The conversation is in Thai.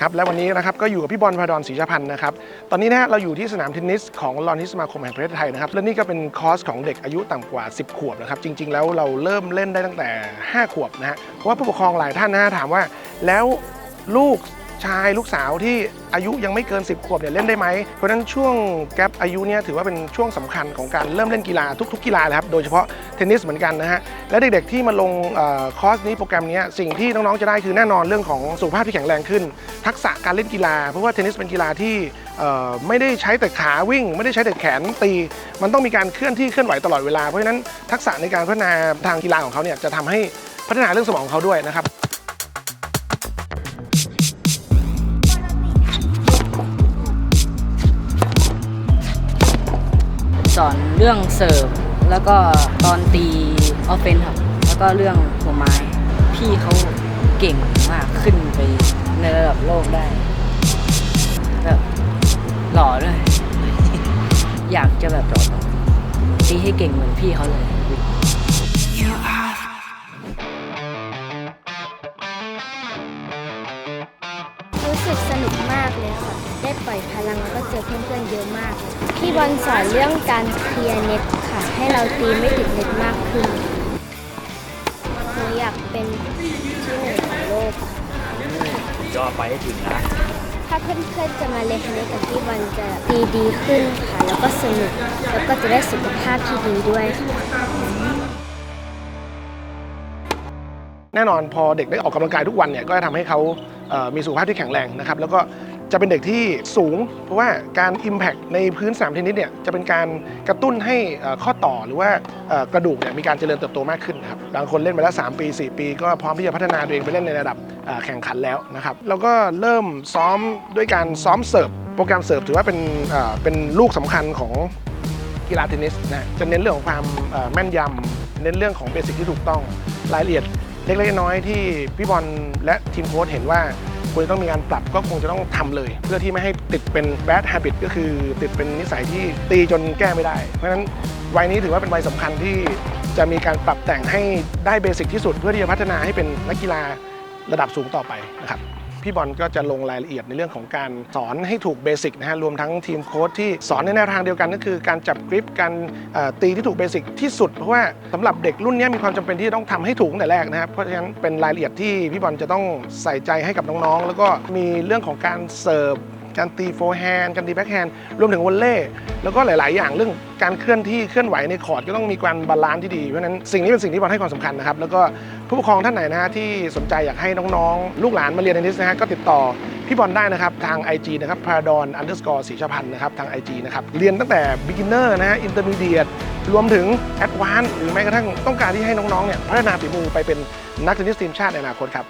ครับและวันนี้นะครับก็อยู่กับพี่บอลพาดอนศรีชาพันธ์นะครับตอนนี้นะฮะเราอยู่ที่สนามเทนนิสของลอนนิสมาคมแห่งประเทศไทยนะครับและนี่ก็เป็นคอร์สของเด็กอายุต่ำกว่า 10 ขวบนะครับจริง ๆ แล้วเราเริ่มเล่นได้ตั้งแต่ 5 ขวบนะฮะเพราะว่าผู้ปกครองหลายท่านนะถามว่าแล้วลูก ชายลูกสาวที่อายุยังไม่เกิน 10 ขวบเนี่ยเล่นได้ไหม เพราะฉะนั้นช่วงแกลอายุเนี่ยถือว่าเป็นช่วงสำคัญของการเริ่มเล่นกีฬาทุก ๆ กีฬาเลยครับ โดยเฉพาะเทนนิสเหมือนกันนะฮะ และเด็กๆที่มาลงอคอร์สนี้โปรแกรมนี้สิ่งที่น้องๆจะได้คือแน่นอนเรื่องของสุขภาพที่แข็งแรงขึ้น ทักษะการเล่นกีฬา เพราะว่าเทนนิสเป็นกีฬาที่ไม่ได้ใช้แต่ขาวิ่ง ไม่ได้ใช้แต่แขนตี มันต้องมีการเคลื่อนที่เคลื่อนไหวตลอดเวลา เพราะฉะนั้นทักษะในการพัฒนาทางกีฬาของเขาเนี่ยจะทำให้พัฒนาเรื่องสมองของเขาด้วยนะครับ อนเรื่องเสิร์ฟแล้วก็ตอนตีออฟเฟนครับ แล้วก็เรื่องหัวไม้ พี่เขาเก่งมากขึ้นไปในระดับโลกได้แบบหล่อเลย อยากจะแบบตีให้เก่งเหมือนพี่เขาเลย สึกสนุกมากเลยค่ะ ได้ปล่อยพลังแล้วก็เจอเพื่อนๆเยอะมาก พี่บอลสอนเรื่องการเคลียร์เน็ตค่ะ ให้เราตีไม่ติดเน็ตมากขึ้นหนูอยากเป็นที่หนึ่งของโลกยอไปให้ถึงนะ ถ้าเพื่อนๆจะมาเล่นเนนิสกับพี่บอลจะตีดีขึ้นค่ะ แล้วก็สนุก แล้วก็จะได้สุขภาพที่ดีด้วยค่ะ แน่นอนพอเด็กได้ออกกำลังกายทุกวันเนี่ยก็จะทำให้เขามีสุขภาพที่แข็งแรงนะครับแล้วก็จะเป็นเด็กที่สูง เพราะว่าการ Impact ในพื้นสนามเทนนิสเนี่ยจะเป็นการกระตุ้นให้ข้อต่อหรือว่ากระดูกเนี่ยมีการเจริญเติบโตมากขึ้นครับบางคนเล่นมาแล้ว 3 ปี 4 ปี ก็พร้อมที่จะพัฒนาตัวเองไปเล่นในระดับแข่งขันแล้วนะครับแล้วก็เริ่มซ้อมด้วยการซ้อมเสิร์ฟโปรแกรมเสิร์ฟถือว่าเป็นเป็นลูกสำคัญของกีฬาเทนนิสนะจะเน้นเรื่องของความแม่นยำเน้นเรื่องของเบสิกที่ถูกต้องรายละเอียด เล็กๆน้อยๆที่พี่บอลและทีมโค้ชเห็นว่าควรจะต้องมีการปรับก็คงจะต้องทำเลย เพื่อที่ไม่ให้ติดเป็น bad habit ก็คือติดเป็นนิสัยที่ตีจนแก้ไม่ได้ เพราะฉะนั้นวัยนี้ถือว่าเป็นวัยสำคัญที่จะมีการปรับแต่งให้ได้เบสิกที่สุด เพื่อที่จะพัฒนาให้เป็นนักกีฬาระดับสูงต่อไปนะครับ พี่บอลก็จะลงรายละเอียดในเรื่องของการสอนให้ถูกเบสิกนะฮะรวมทั้งทีมโค้ชที่สอนในแนวทางเดียวกันก็คือการจับกริปการตีที่ถูกเบสิกที่สุดเพราะว่าสำหรับเด็กรุ่นนี้มีความจำเป็นที่จะต้องทำให้ถูกตั้งแต่แรกนะครับเพราะฉะนั้นเป็นรายละเอียดที่พี่บอลจะต้องใส่ใจให้กับน้องๆ แล้วก็มีเรื่องของการเสิร์ฟ การตีโฟร์แฮนด์การตีแบ็คแฮนด์รวมถึงวอลเล่แล้วก็หลาย ๆ อย่างเรื่องการเคลื่อนที่เคลื่อนไหวในคอร์ดก็ต้องมีการบาลานซ์ที่ดีเพราะฉะนั้นสิ่งนี้เป็นสิ่งที่บอลให้ความสำคัญนะครับแล้วก็ผู้ปกครองท่านไหนนะฮะที่สนใจอยากให้น้อง ๆ ลูกหลานมาเรียนเทนนิสนะฮะก็ติดต่อพี่บอลได้นะครับ ทาง IG นะครับ p a r a d o n underscore สีชพันธ์นะครับทาง IG นะครับ เรียนตั้งแต่ beginner นะฮะ intermediate รวมถึง advanced หรือแม้กระทั่งต้องการที่ให้น้อง ๆ เนี่ยพัฒนาฝีมือไปเป็นนักเทนนิสทีมชาติในอนาคตครับ